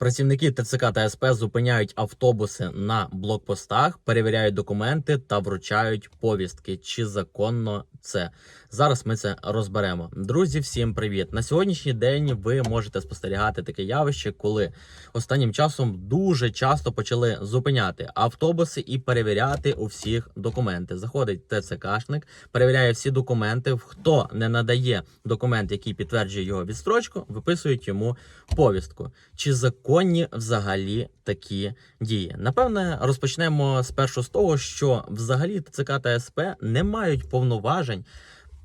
Працівники ТЦК та СП зупиняють автобуси на блокпостах, перевіряють документи та вручають повістки. Чи законно це? Зараз ми це розберемо. Друзі, всім привіт! На сьогоднішній день ви можете спостерігати таке явище, коли останнім часом дуже часто почали зупиняти автобуси і перевіряти у всіх документи. Заходить ТЦКшник, перевіряє всі документи. Хто не надає документ, який підтверджує його відстрочку, виписують йому повістку. Чи законні взагалі такі дії? Напевне, розпочнемо спершу з того, що взагалі ТЦК та СП не мають повноважень.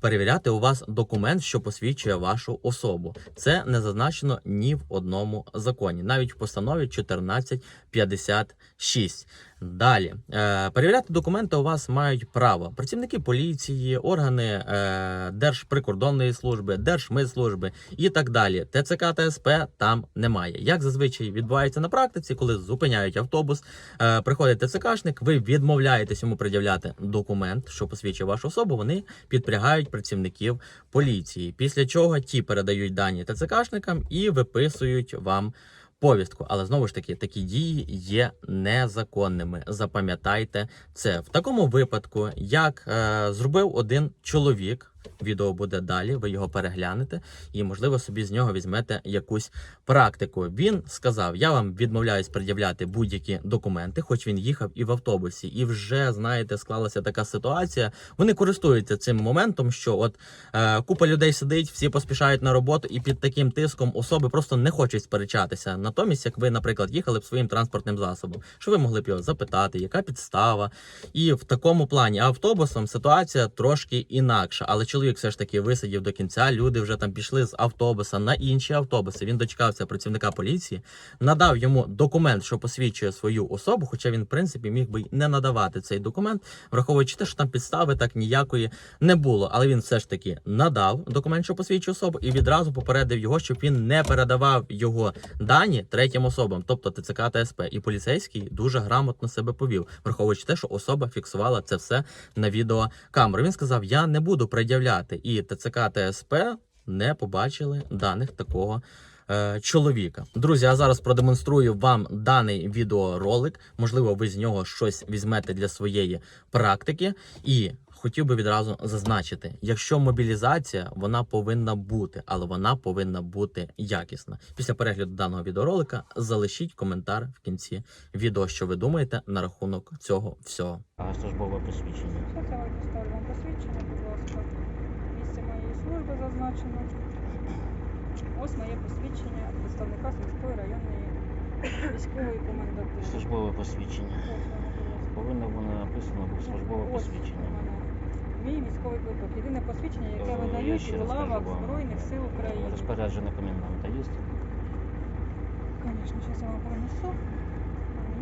Перевіряти у вас документ, що посвідчує вашу особу. Це не зазначено ні в одному законі, навіть в постанові 1456. Далі е, перевіряти документи у вас мають право працівники поліції, органи е, Держприкордонної служби, Держмитслужби і так далі. ТЦК та там немає. Як зазвичай відбувається на практиці, коли зупиняють автобус, е, приходить ТЦКшник, ви відмовляєтесь йому пред'являти документ, що посвідчує вашу особу. Вони підпрягають працівників поліції. Після чого ті передають дані ТЦКшникам і виписують вам повістку. Але знову ж таки, такі дії є незаконними. Запам'ятайте це в такому випадку, як е, зробив один чоловік. Відео буде далі, ви його переглянете і, можливо, собі з нього візьмете якусь практику. Він сказав: Я вам відмовляюсь пред'являти будь-які документи, хоч він їхав і в автобусі, і вже знаєте, склалася така ситуація. Вони користуються цим моментом, що от е, купа людей сидить, всі поспішають на роботу, і під таким тиском особи просто не хочуть сперечатися. Натомість, як ви, наприклад, їхали б своїм транспортним засобом, що ви могли б його запитати, яка підстава, і в такому плані автобусом ситуація трошки інакша. Але чоловік все ж таки висидів до кінця. Люди вже там пішли з автобуса на інші автобуси. Він дочекався працівника поліції, надав йому документ, що посвідчує свою особу. Хоча він, в принципі, міг би й не надавати цей документ, враховуючи те, що там підстави так ніякої не було. Але він все ж таки надав документ, що посвідчує особу, і відразу попередив його, щоб він не передавав його дані третім особам, тобто ТЦК та СП. І поліцейський дуже грамотно себе повів, враховуючи те, що особа фіксувала це все на відеокамеру. Він сказав: Я не буду пред'являти, і ТЦК та СП не побачили даних такого. е, Чоловіка, друзі, а зараз продемонструю вам даний відеоролик. Можливо, ви з нього щось візьмете для своєї практики. І хотів би відразу зазначити: якщо мобілізація, вона повинна бути, але вона повинна бути якісна. Після перегляду даного відеоролика залишіть коментар в кінці відео, що ви думаєте на рахунок цього всього. А службове посвідчення. Все це вам вам посвідчення, будь ласка. Служби зазначено. Ось моє посвідчення представника Сумської районної військової комендатури. Службове посвідчення. Ось воно, будь ласка. Повинно воно написано бути службове Ось посвідчення. мене Мій військовий квиток. Єдине посвідчення, яке Е, я видають ще раз лавах кажу вам. Збройних сил України. Розпорядження коменданта є? Звісно, зараз я вам принесу.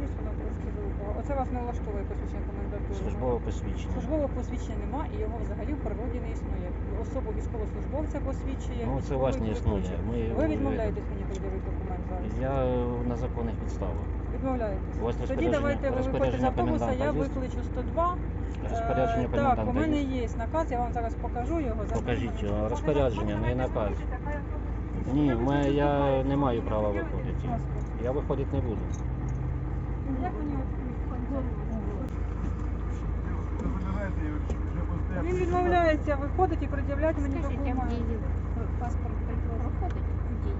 Є воно трошки довго. Оце вас не влаштовує посвідчення комендатури. Службове посвідчення. Службового посвідчення нема і його взагалі в природі не існує. Особу військовослужбовця посвідчує. Ну це у вас не військовий існує. Ми, Ви відмовляєтесь мені пред'явити документ зараз? Я е, на законних підставах. Відмовляєтесь. У вас Тоді розпорядження- давайте ви виходите з розпорядження автобуса, я є? викличу 102. Розпорядження Е, Так, у коменданта мене є? є наказ, я вам зараз покажу його. Покажіть його. Розпорядження, не наказ. Ні, ми, я не маю права виходити. Я виходити не буду. Як мені Він відмовляється виходити і пред'являти мені документи. паспорт проходить в дії?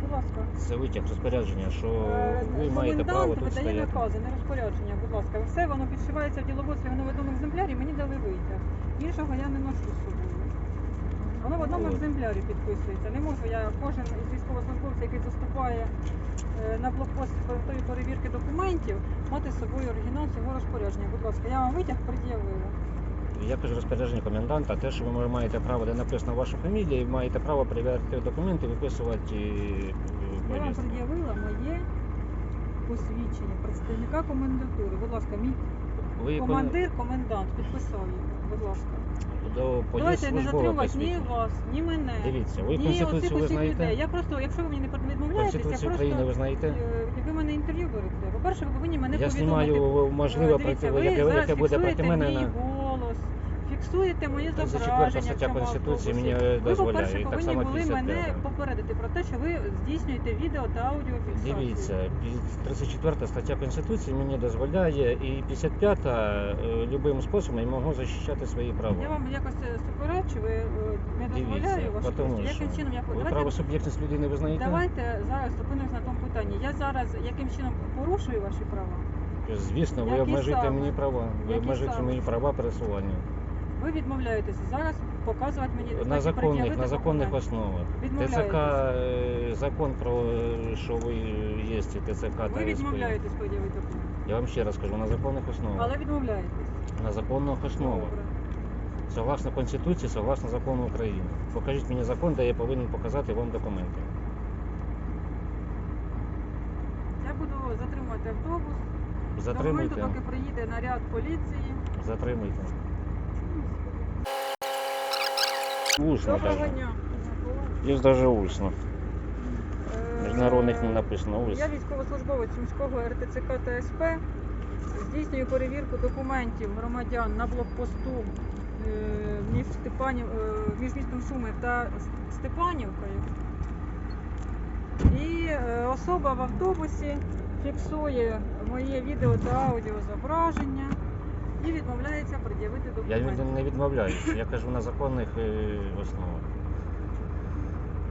Будь ласка. Це витяг розпорядження, що Е, ви маєте право тут видає стояти. накази, не розпорядження, будь ласка. Все воно підшивається в діловодстві, воно в одному екземплярі, мені дали витяг. Іншого я не ношу з собою. Воно в одному Ну, екземплярі підписується. Не можу я кожен із військовослужбовців, який заступає е, на блокпост тої перевірки документів, мати з собою оригінал цього розпорядження. Будь ласка, я вам витяг пред'явила. Я кажу розпорядження коменданта, те, що ви маєте право, де написано ваша фамілія, і маєте право перевіряти документи, виписувати е, Я вам пред'явила моє посвідчення представника комендатури. Будь ласка, мій Ви командир, комендант підписав його. Будь ласка. До поїзд Давайте не затримувати ні вас, ні мене. Дивіться, ви ні Конституцію ви усіх людей. знаєте? Я просто, якщо ви мені не відмовляєтесь, я Конституцію просто України ви знаєте? е, ви мене інтерв'ю берете. По-перше, ви повинні мене Я повідомити. знімаю, Е, можливо, дивіться, проти, ви яке, зараз буде проти фіксуєте мене мій на голос, фіксуєте 34 зображення. в стаття цьому Конституції автобусі. мені Ви, дозволяє, по-перше, і так повинні само були 55. мене попередити про те, що ви здійснюєте відео та аудіофіксацію. Дивіться, 34 стаття Конституції мені дозволяє, і 55 е, любим способом я можу захищати свої права. Я вам якось е, суперечу, ви е, не дозволяю Дивіться, вашу тому що Яким чином я ви давайте, правосуб'єктність людини визнаєте? давайте зараз зупинимось на тому питанні. Я зараз яким чином порушую ваші права? Звісно, ви Які обмежуєте саме? мені права. Ви Які обмежуєте саме? мої права пересування. Ви відмовляєтеся зараз показувати мені На законних, на законних основах. ТЦК, е, закон про е, що ви є ТЦК та Ви СП. відмовляєтесь пред'явити документ. Я вам ще раз кажу, на законних основах. Але відмовляєтесь. На законних основах. Добре. Согласно Конституції, согласно закону України. Покажіть мені закон, де я повинен показати вам документи. Я буду затримувати автобус. До Затримуйте. моменту, поки приїде наряд поліції. Затримуйте. Усно Доброго даже. дня. Є даже усно. Е, Міжнародних не написано. Я військовослужбовець міського РТЦК та СП. Здійснюю перевірку документів громадян на блокпосту е, між, Степанів, е, між містом Шуми та Степанівкою. І е, особа в автобусі фіксує моє відео та аудіозображення і відмовляється пред'явити Я документи. від- не відмовляюся. Я кажу на законних е, основах.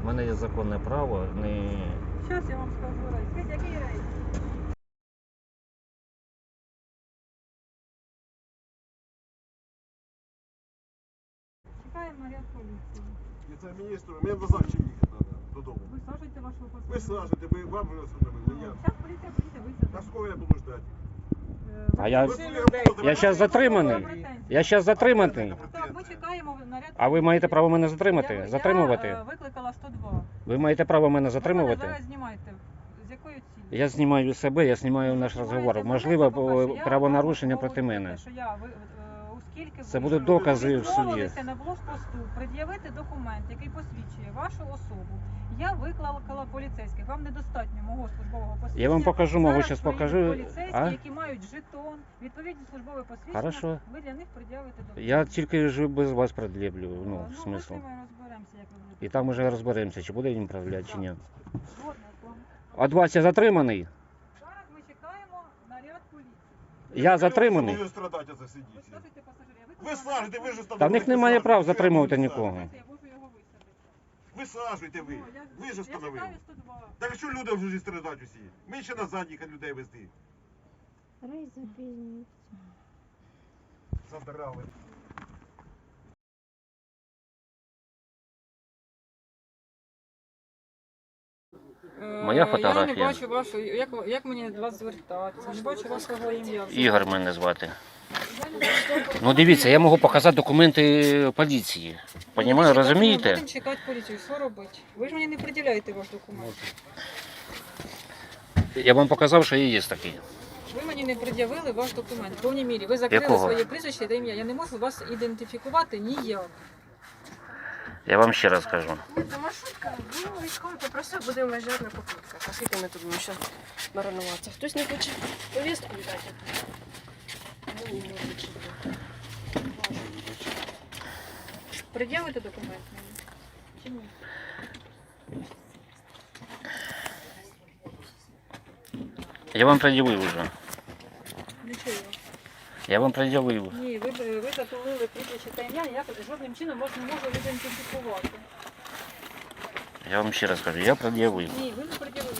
У мене є законне право не. Зараз я вам скажу рейс. Скажіть, який рейс? Чекаємо наряд поліції. Віце-міністру, мені до завтра їхати треба додому. Ви сажайте вашого Ви паспорта. сажете, ви вам вже остановили, я. Зараз поліція приїде, висадить. сколько я буду ждать? А я- Я зараз затриманий. Я зараз затриманий. Так, ми чекаємо наряд А ви маєте право мене затримати? Я, Затримувати? е, викликала 102. Ви маєте право мене Ви мене затримувати? зараз знімаєте. З якою цілею? Я знімаю себе, я знімаю наш розговор. Можливо, правонарушення проти мене. що я, ви, оскільки Це ви будуть докази в суді. відмовилися на блокпосту пред'явити документ, який посвідчує вашу особу. Я викликала поліцейських. Вам недостатньо мого службового посвідчення. Я вам покажу, можу Зараз щас приїдуть покажу. Поліцейські, А? які мають жетон, відповідні службове посвідчення. Хорошо. Ви для них пред'явите документ. Я тільки ж без вас пред'явлю, Е, ну, ми з смисл. ними розберемося, як ви будете. І там уже розберемося, чи буде він правляти, чи ні. Згодна з вами. От вас я затриманий. Зараз ми чекаємо наряд поліції. Я затриманий. Ви страдати за Ви сидіти. скажете пасажирів, я Ви викликала ви ж наряд Та в них немає прав затримувати нікого. Я можу його. Ви. Ну, я- Ви ж Я чекаю 102. Так що люди вже страдають усі? Ми ще назад їхати людей везти. Рейс запізнюється. Задрали. Моя Е, Я фотографія. не бачу вашої, як, як мені до вас звертатися, не бачу вашого ім'я. Ігор мене звати. Ну дивіться, я можу показати документи поліції. Понімаю, Ми розумієте? будемо чекати поліцію, що робити? Ви ж мені не приділяєте ваш документ. Я вам показав, що я є такий. Ви мені не пред'явили ваш документ. В повній мірі. Ви закрили Якого? своє прізвище та ім'я. Я не можу вас ідентифікувати ніяк. Я вам ще раз кажу. Це маршрутка, ну військовий попросив, будемо виїжджати на покупках. А скільки ми тут будемо ще маринуватися? Хтось не хоче повістку віддати? Ну, ні, не хоче. Пред'явите документ мені? Чи ні? Я вам пред'явив уже. Нічого. Я вам пред'явив. Ні, ви, ви затулили прізвище та ім'я, я жодним чином вас не можу ідентифікувати. Я вам ще раз кажу, я пред'явив. Ні, ви не пред'явили.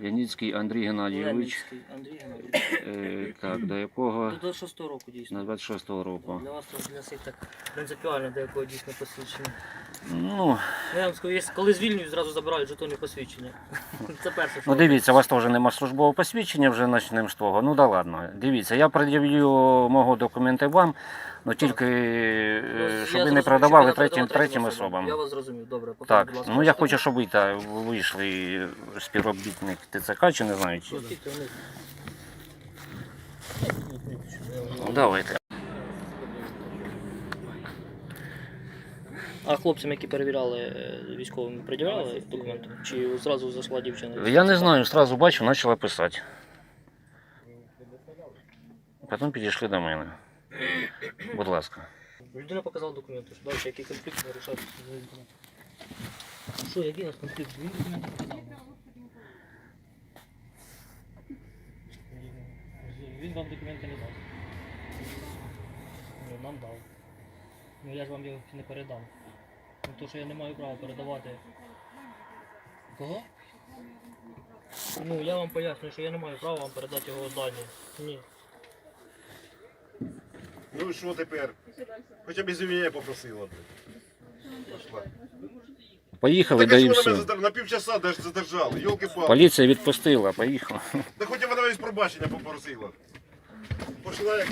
Яніцький Андрій Геннадійович, Лемінський Андрій Геннадійович. е, так, до якого До 26 року дійсно. на 26-го року. Для вас це для всіх так принципіально, до якого дійсно посвідчення. Ну, Ну, я вам скажу, коли звільнюють, зразу забирають жетони посвідчення. Це перше, що ну дивіться, у вас теж нема службового посвідчення, вже почнемо з того. Ну да ладно. Дивіться, я пред'явлю мого документи вам, але тільки е, Ну, я щоб ви зрозумів, не продавали третім, третім особам. Я вас зрозумів, добре. покажіть, Так, будь ласка, ну я ваш хочу, щоб ви та вийшли співробітник ТЦК чи не знаю чи. Пустіть. Ну, давайте. А хлопцям, які перевіряли е, військовим, пред'являли документи? Чи зразу зайшла дівчина? Я не знаю, сразу бачу, почала писати. Потім підійшли до мене. Будь ласка. Людина показала документи, що далі який конфлікт не рішати. Що, який у нас конфлікт? Він документи показав. Він вам документи не дав. Нам дав. Ну я ж вам його не передав. Ну то, що я не маю права передавати. Кого? Ну я вам пояснюю, що я не маю права вам передати його дані. Ні. Ну і що тепер? Хоча б извинення попросила. Пошла. Поїхали, Так а да і що ви мене все. задер- на півчаса даже задержали, йолки палки Поліція відпустила, поїхала. Та хоча б вона навіть пробачення попросила. Пошла як